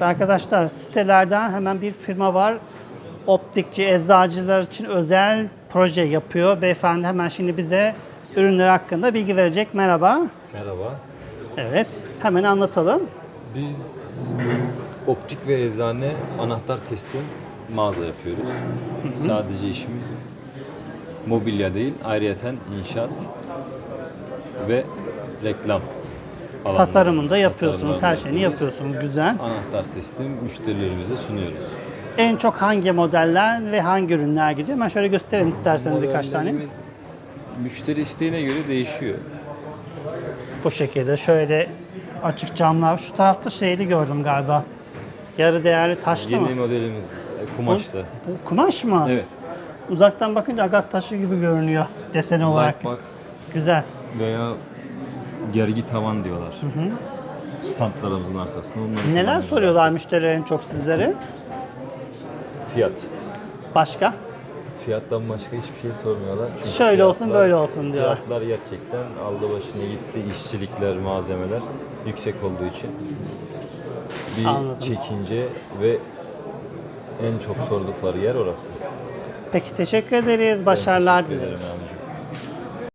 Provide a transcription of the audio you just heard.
Arkadaşlar sitelerden hemen bir firma var. Optikçi, eczacılar için özel proje yapıyor. Beyefendi hemen şimdi bize ürünler hakkında bilgi verecek. Merhaba. Merhaba. Evet. Hemen anlatalım. Biz optik ve eczane anahtar teslim mağaza yapıyoruz. Sadece işimiz mobilya değil, ayrıyeten inşaat ve reklam alanında. Tasarımında yapıyorsunuz. Tasarımlarını Her şeyini yapıyorsunuz. Güzel. Anahtar teslim müşterilerimize sunuyoruz. En çok hangi modeller ve hangi ürünler gidiyor? Ben şöyle göstereyim isterseniz birkaç tane. Modellerimiz Müşteri isteğine göre değişiyor. Bu şekilde şöyle açık camlar. Şu tarafta şeyli gördüm galiba. Yarı değerli taşlı mı? Yeni modelimiz e, kumaşlı. Bu kumaş mı? Evet. Uzaktan bakınca agat taşı gibi görünüyor desen olarak. Lightbox Güzel. veya gergi tavan diyorlar. Standlarımızın arkasında. Onları Neler kullanıyoruz. soruyorlar müşterilerin çok sizlere? Fiyat. Başka? Fiyattan başka hiçbir şey sormuyorlar. Çünkü Şöyle olsun, böyle olsun diyorlar. Fiyatlar gerçekten aldı başını gitti. İşçilikler, malzemeler yüksek olduğu için. Bir Anladım. çekince ve en çok sordukları yer orası. Peki teşekkür ederiz. Başarılar dileriz. abicim.